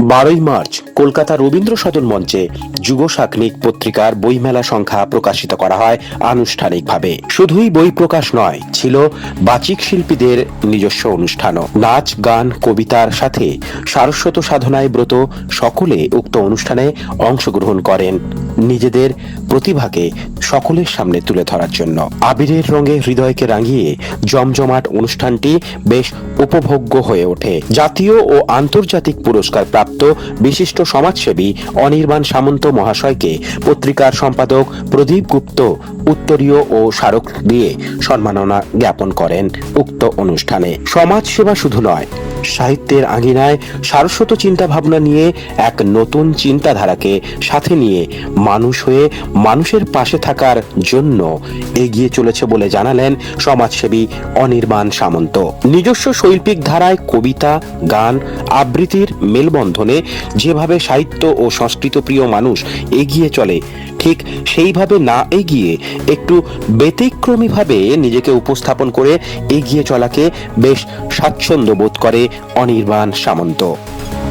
বারোই মার্চ কলকাতা রবীন্দ্র সদন মঞ্চে যুগ সাকনিক পত্রিকার বইমেলা সংখ্যা প্রকাশিত করা হয় আনুষ্ঠানিকভাবে। শুধুই বই প্রকাশ নয়, ছিল বাচিক শিল্পীদের নিজস্ব অনুষ্ঠানও। নাচ, গান, কবিতার সাথে সারস্বত সাধনায় ব্রত সকলে উক্ত অনুষ্ঠানে অংশগ্রহণ করেন। নিজেদের প্রতিভাকে সকলের সামনে তুলে ধরার জন্য। আবিরের রঙে হৃদয়কে রাঙিয়ে জমজমাট অনুষ্ঠানটি বেশ উপভোগ্য হয়ে ওঠে। জাতীয় ও আন্তর্জাতিক পুরস্কার প্রাপ্ত বিশিষ্ট সমাজসেবী অনির্বাণ সামন্ত মহাশয়কে পত্রিকার সম্পাদক প্রদীপ গুপ্ত উত্তরীয় ও স্মারক দিয়ে সম্মাননা জ্ঞাপন করেন উক্ত অনুষ্ঠানে। সমাজসেবা শুধু নয়, সাহিত্যের আঙিনায় সারস্বত চিন্তা ভাবনা নিয়ে এক নতুন চিন্তাধারাকে সাথে নিয়ে মানুষ হয়ে মানুষের পাশে থাকার জন্য এগিয়ে চলেছে বলে জানালেন সমাজসেবী অনির্বাণ সামন্ত। নিজস্ব শৈল্পিক ধারায় কবিতা, গান, আবৃত্তির মেলবন্ধনে যেভাবে সাহিত্য ও সংস্কৃত প্রিয় মানুষ এগিয়ে চলে ঠিক সেইভাবে না এগিয়ে একটু ব্যতিক্রমীভাবে নিজেকে উপস্থাপন করে এগিয়ে চলাকে বেশ স্বাচ্ছন্দ্য বোধ করে অনির্বাণ সামন্ত।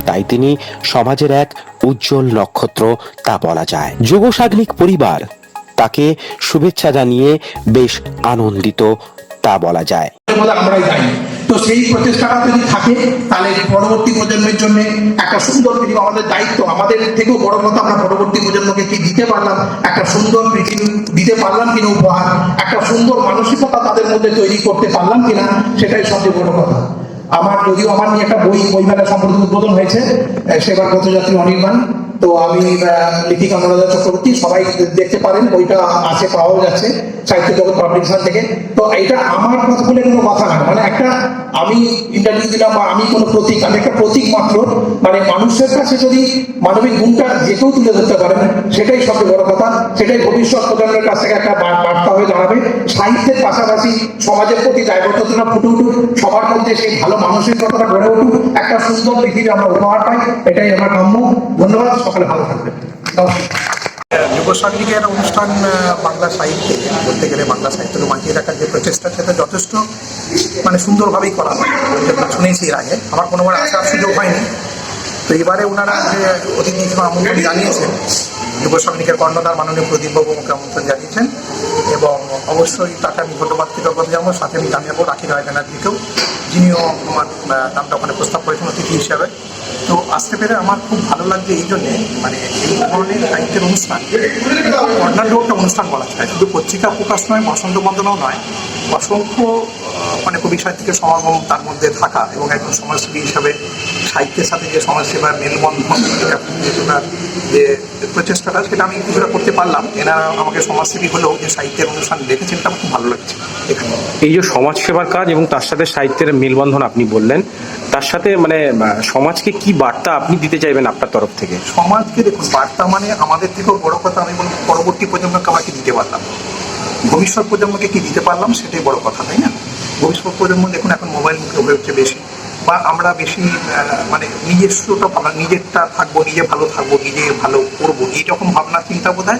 তাই তিনি সমাজের এক উজ্জ্বল নক্ষত্র তা বলা যায়। যুগসাগ্নিক পরিবার তাকে শুভেচ্ছা জানিয়ে বেশ আনন্দিত তা বলা যায়। তো সেই প্রচেষ্টাটা যদি থাকে, তাহলে পরবর্তী প্রজন্মের জন্য একটা সুন্দর পৃথিবী, আমাদের দায়িত্ব, আমাদের থেকেও বড় কথা, আমরা পরবর্তী প্রজন্মকে কি দিতে পারলাম, একটা সুন্দর পৃথিবী দিতে পারলাম কিনা উপহার, একটা সুন্দর মানসিকতা তাদের মধ্যে তৈরি করতে পারলাম কিনা, সেটাই সবচেয়ে বড় কথা। আমার, যদিও আমার নিয়ে একটা বই, বইমেলা সম্পর্কে উদ্বোধন হয়েছে সেবার পথযাত্রী অনির্বাণ। তো আমি লেখিকা অনুরাধা চক্রবর্তী, সবাই দেখতে পারেন, বইটা আছে পাওয়াও যাচ্ছে, সাহিত্য জগৎ পাবলিকেশন থেকে। তো এটা আমার কথা বলে কোনো কথা না মানে একটা আমি ইন্টারভিউ দিলাম, বা আমি কোনো প্রতীক, আমি একটা প্রতীক মাত্র মানে মানুষের কাছে যদি মানবিক গুণটা যে কেউ তুলে ধরতে পারেন সেটাই সবচেয়ে বড় কথা, সেটাই ভবিষ্যৎ প্রজন্মের কাছ থেকে একটা বার্তা হয়ে দাঁড়াবে। সাহিত্যের পাশাপাশি সমাজের প্রতি দায়বদ্ধতা ফুটে উঠুক, সবার মধ্যে সেই ভালো মানসিকতাটা গড়ে উঠুক, একটা সুন্দর পৃথিবী আমরা উপহার পাই, এটাই আমার কাম্য। ধন্যবাদ সকালে ভালো থাকবেন। নমস্কার যুবসাগরিকের অনুষ্ঠান বাংলা সাহিত্যে, বলতে গেলে বাংলা সাহিত্যকে বাঁচিয়ে রাখার যে প্রচেষ্টা, সেটা যথেষ্ট মানে সুন্দরভাবেই করা হয়। শুনেছি এর আগে। আমার কোনোবার আসার সুযোগ হয়নি। তো এবারে ওনারা যে অতিথি আমন্ত্রণ জানিয়েছেন যুব যুবসাগরিকের কর্ণধার মাননীয় প্রদীপবাবু মুখে আমন্ত্রণ জানিয়েছেন, এবং অবশ্যই তাকে আমি ধন্যবাদ কৃতজ্ঞতা জানাব। সাথে আমি জানাব রাখি রায় ব্যানার্জিকেও। যিনিও আমার নামটা ওখানে প্রস্তাব করেছেন অতিথি হিসাবে। তো আসতে পেরে আমার খুব ভালো লাগছে এই জন্যে মানে এই ধরনের সাহিত্যের অনুষ্ঠান, অন্যান্য একটা অনুষ্ঠান বলা যায়। শুধু পত্রিকা প্রকাশ নয় বসন্ত বন্দনাও নয়, অসংখ্য মানে কবি সাহিত্যিকের সমাগম তার মধ্যে থাকা এবং একজন সমাজসেবী হিসাবে সাহিত্যের সাথে যে সমাজসেবার মেলবন্ধন যেটার যে প্রচেষ্টাটা সেটা আমি কিছুটা করতে পারলাম। এনারা আমাকে সমাজসেবী হলেও যে সাহিত্যের অনুষ্ঠান দেখেছেন এটা খুব ভালো লাগছে এখানে। এই যে সমাজ সেবার কাজ এবং তার সাথে সাহিত্যের মেলবন্ধন আপনি বললেন তার সাথে মানে সমাজকে কি বার্তা আপনি দিতে চাইবেন আপনার তরফ থেকে? সমাজকে দেখুন বার্তা মানে আমাদের থেকেও বড় কথা আমি বলব পরবর্তী প্রজন্মকে আমরা কি দিতে পারলাম। ভবিষ্যৎ প্রজন্মকে কি দিতে পারলাম সেটাই বড় কথা তাই না? ভবিষ্যৎ প্রজন্ম দেখুন এখন মোবাইল মুখে হয়ে উঠছে বেশি। বা আমরা বেশি মানে নিজস্বটা ভাবনা নিজেরটা থাকব, নিজে ভালো থাকব, নিজে ভালো করব, এইরকম ভাবনা, চিন্তা বোধ হয়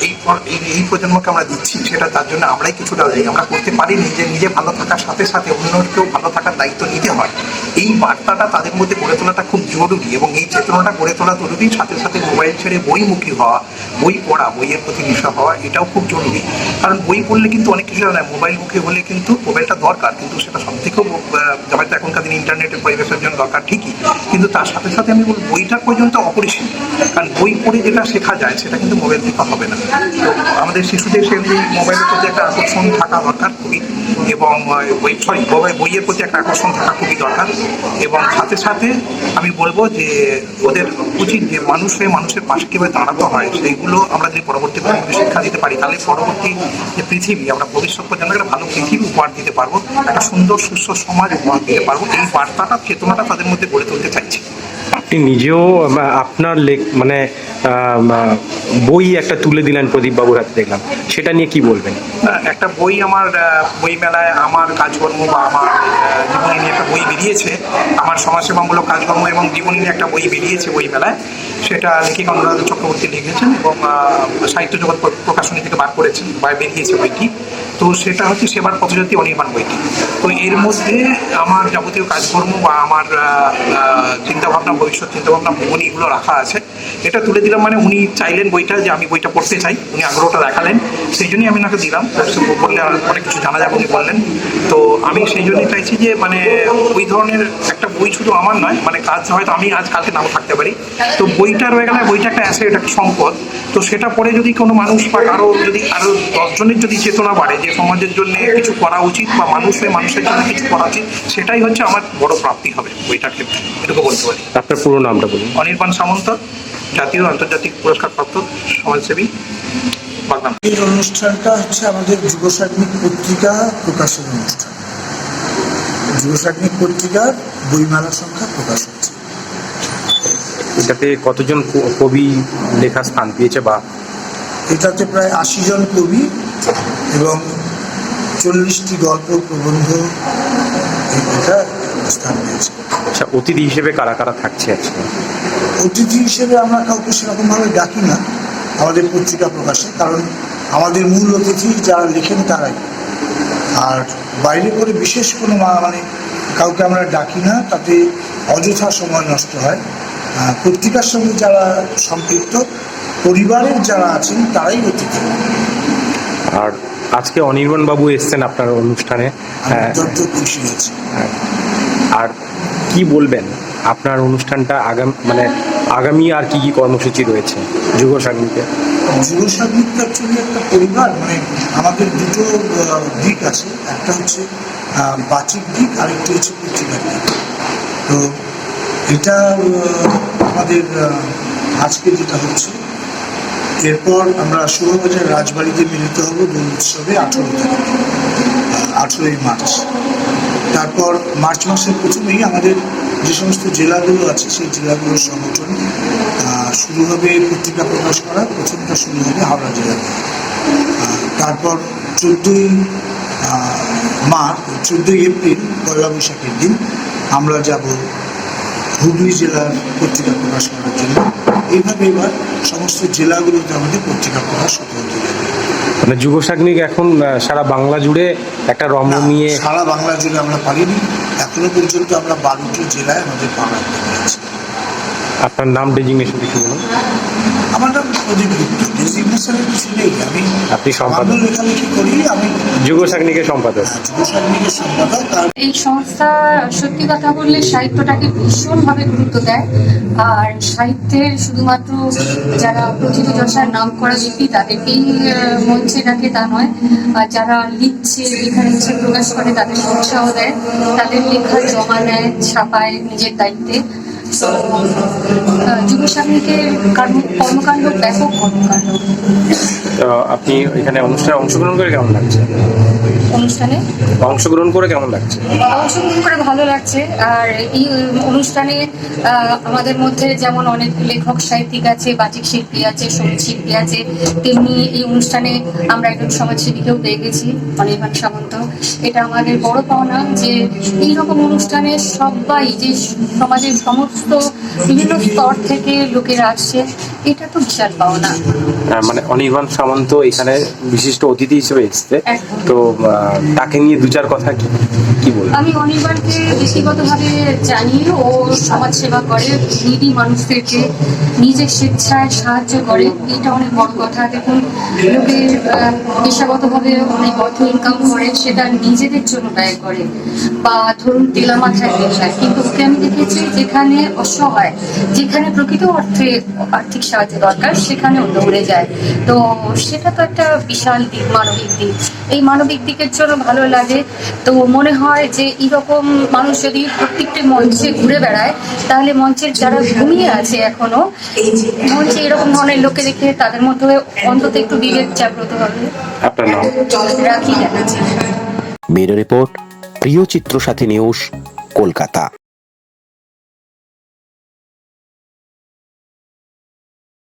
এই এই- প্রজন্মকে আমরা দিচ্ছি। সেটা তার জন্য আমরাই কিছুটা এই, আমরা করতে পারি নিজে নিজে ভালো থাকার সাথে সাথে অন্যকেও ভালো থাকার দায়িত্ব নিতে হয়। এই বার্তাটা তাদের মধ্যে গড়ে তোলাটা খুব জরুরি এবং এই চেতনাটা গড়ে তোলা জরুরি, সাথে সাথে মোবাইল ছেড়ে বইমুখী হওয়া, বই পড়া, বইয়ের প্রতি নেশা হওয়া, এটাও খুব জরুরি। কারণ বই পড়লে কিন্তু অনেক কিছু জানা মোবাইল মুখে হলে কিন্তু মোবাইলটা দরকার, কিন্তু সেটা সব থেকেও হয়তো এখনকার দিনে ইন্টারনেটের পরিবেশের জন্য দরকার ঠিকই, কিন্তু তার সাথে সাথে আমি বলব বইটা পর্যন্ত অপরিসীম। কারণ বই পড়ে যেটা শেখা যায়, সেটা কিন্তু মোবাইল থেকে হবে না। তো আমাদের শিশুদের সেগুলি মোবাইলের প্রতি একটা আকর্ষণ থাকা দরকার খুবই, এবং বই সরি বইয়ের প্রতি একটা আকর্ষণ থাকা খুবই দরকার। এবং সাথে সাথে আমি বলব যে, ওদের উচিত যে মানুষ হয়ে মানুষের পাশে কীভাবে দাঁড়াতে হয়, সেইগুলো আমরা যদি পরবর্তী শিক্ষা দিতে পারি, তাহলে পরবর্তী যে পৃথিবী, আমরা ভবিষ্যৎ প্রজন্মকে একটা ভালো পৃথিবী উপহার দিতে পারব, একটা সুন্দর, সুস্থ সমাজ উপহার দিতে পারব। এই বার্তাটা চেতনাটা তাদের মধ্যে গড়ে তুলতে চাইছি। আপনি নিজেও আপনার লেখ মানে বই একটা তুলে দিলেন প্রদীপ বাবুর হাতে দেখলাম। সেটা নিয়ে কি বলবেন? একটা বই আমার বই মেলায় আমার কাজকর্ম বা আমার জীবনী নিয়ে একটা বই বেরিয়েছে। আমার সমাজসেবামূলক কাজকর্ম এবং জীবনী নিয়ে একটা বই বেরিয়েছে বই মেলায়। সেটা লেখিকা অনুরাধা চক্রবর্তী লিখেছেন এবং সাহিত্য জগৎ প্রকাশনী থেকে বার করেছেন বা বেরিয়েছে বইটি। তো সেটা হচ্ছে সেবার পথযাত্রী অনির্বাণ বইটি তো এর মধ্যে আমার যাবতীয় কাজকর্ম বা আমার চিন্তাভাবনা, ভবিষ্যৎ চিন্তাভাবনা, ভাবনা ভ্রমণ এগুলো রাখা আছে। এটা তুলে দিলাম মানে উনি চাইলেন বইটা যে আমি বইটা পড়তে চাই উনি আগ্রহটা দেখালেন সেই জন্যই আমি ওনাকে দিলাম। পড়লে আর অনেক কিছু জানা যাবে উনি বললেন। তো আমি সেই জন্যই চাইছি যে মানে ওই ধরনের একটা বই শুধু আমার নয় মানে কাজ হয়তো আমি আজ কালকে নাও থাকতে পারি। তো বইটা রয়ে গেলে বইটা একটা অ্যাসেট একটা সম্পদ। তো সেটা পরে যদি কোনো মানুষ বা কারও যদি আরও দশজনের যদি চেতনা বাড়ে যে সমাজের জন্য কিছু করা উচিত বা মানুষ হয়ে মানুষের জন্য কিছু করা উচিত সেটাই হচ্ছে আমার বড় প্রাপ্তি হবে বইটার ক্ষেত্রে। এটুকু বলতে পারি। আপনার পুরো নামটা বলুন। অনির্বাণ সামন্ত জাতীয় আন্তর্জাতিক পুরস্কারপ্রাপ্ত সমাজসেবী বাগনান। এই অনুষ্ঠানটা হচ্ছে আমাদের যুবসাগ্নিক পত্রিকা প্রকাশের অনুষ্ঠান। যুবসাগ্নিক পত্রিকার বইমেলা সংখ্যা প্রকাশ হচ্ছে। এটাতে কতজন কবি লেখা স্থান পেয়েছে বা? এটাতে প্রায় আশি জন কবি এবং চল্লিশটি গল্প প্রবন্ধ এটা স্থান পেয়েছে আচ্ছা অতিথি হিসেবে কারা কারা থাকছে আজকে? অতিথি হিসেবে আমরা কাউকে সেরকমভাবে ডাকি না আমাদের পত্রিকা প্রকাশে কারণ আমাদের মূল অতিথি যারা লেখেন তারাই। আর বাইরে করে বিশেষ কোনো মানে কাউকে আমরা ডাকি না তাতে অযথা সময় নষ্ট হয়। পত্রিকার সঙ্গে যারা সম্পৃক্ত পরিবারের যারা আছেন তারাই অতিথি। আর আজকে অনির্বাণ বাবু এসছেন আপনার অনুষ্ঠানে। খুশি হয়েছি হ্যাঁ। আর কি বলবেন? আপনার অনুষ্ঠানটা আগাম মানে আগামী আর কি কি কর্মসূচি রয়েছে যুব সাংগীতে যুবসাগরিক অ্যাকচুয়ালি একটা পরিবার মানে আমাদের দুটো দিক আছে। একটা হচ্ছে বাচিক দিক, আরেকটি হচ্ছে পত্রিকার দিক। তো এটা আমাদের আজকে যেটা হচ্ছে, এরপর আমরা শুভবাজার রাজবাড়িতে মিলিত হব দোল উৎসবে আঠেরো তারিখ আঠেরোই মার্চ। তারপর মার্চ মাসের প্রথমেই আমাদের যে সমস্ত জেলাগুলো আছে, সেই জেলাগুলোর সংগঠন শুরু হবে পত্রিকা প্রকাশ করা, প্রথমটা শুরু হবে হাওড়া জেলা তারপর চোদ্দোই মার্চ, চোদ্দোই এপ্রিল, পয়লা বৈশাখের দিন আমরা যাব হুগলি জেলার পত্রিকা প্রকাশ করার জন্য। এইভাবে এবার সমস্ত জেলাগুলোতে আমাদের পত্রিকা প্রকাশ হতে হতে মানে যুব এখন সারা বাংলা জুড়ে একটা রমণীয় সারা বাংলা জুড়ে আমরা পারিনি। এখনও পর্যন্ত আমরা বারোটি জেলায় আমাদের বাংলা আপনার নাম ডেজিগনেশন কিছু বলুন। আমার নাম প্রদীপ গুপ্ত। কিছু নেই। আমি আপনি সম্পাদক। লেখালেখি করি? আমি যুব সাগ্নিকের সম্পাদক। যুব সাংবাদিকের সম্পাদক। এই সংস্থা সত্যি কথা বললে সাহিত্যটাকে ভীষণভাবে গুরুত্ব দেয়। আর সাহিত্যের শুধুমাত্র যারা প্রথিত যশার নাম করা ব্যক্তি তাদেরকেই মঞ্চে ডাকে তা নয়। আর যারা লিখছে লেখা লিখছে প্রকাশ করে তাদের উৎসাহ দেয়। তাদের লেখা জমা নেয় ছাপায় নিজের দায়িত্বে। যুব কর্মকাণ্ড ব্যাপক কর্মকাণ্ড। আপনি এখানে অনুষ্ঠানে অংশগ্রহণ করে কেমন লাগছে? অনুষ্ঠানে? অংশগ্রহণ করে কেমন লাগছে? অংশগ্রহণ করে ভালো লাগছে। আর এই অনুষ্ঠানে আমাদের মধ্যে যেমন অনেক লেখক সাহিত্যিক আছে বাচিক শিল্পী আছে সংগীত শিল্পী আছে তেমনি এই অনুষ্ঠানে আমরা একজন সমাজসেবীকেও পেয়ে গেছি অনির্বাণ সামন্ত। এটা আমাদের বড় পাওনা যে এইরকম অনুষ্ঠানে সবাই যে সমাজের সমস্ত বিভিন্ন স্তর থেকে লোকেরা আসছে। এটা তো বিশাল পাওনা। মানে অনির্বাণ সামন্ত এখানে বিশিষ্ট অতিথি হিসেবে এসছে। তো তাকে নিয়ে দু চার কথা কি কি বলবেন আমি অনির্বাণকে ব্যক্তিগতভাবে জানি ও সমাজ সেবা করে নিডি মানুষদেরকে নিজের স্বেচ্ছায় সাহায্য করে। এটা অনেক বড় কথা। দেখুন লোকের আহ, পেশাগতভাবে অনেক অর্থ ইনকাম করে সেটা নিজেদের জন্য ব্যয় করে। বা ধরুন তেলা মাথায় পেশায়। কিন্তু ওকে আমি দেখেছি যেখানে অসহায় যেখানে প্রকৃত অর্থে আর্থিক সাহায্য দরকার সেখানে দৌড়ে যায়। তো সেটা তো একটা বিশাল দিক মানবিক দিক। এই মানবিক দিকের জন্য ভালো লাগে। তো মনে হয় যে এরকম মানুষ যদি প্রত্যেকটি মঞ্চে ঘুরে বেড়ায় তাহলে মঞ্চের যারা ঘুমিয়ে আছে এখনও মঞ্চে এরকম ধরনের লোকে দেখে তাদের মধ্যে অন্তত একটু বিবেক জাগ্রত হবে। রাখি জানাচ্ছি ব্যুরো রিপোর্ট প্রিয় চিত্র সাথী নিউজ কলকাতা।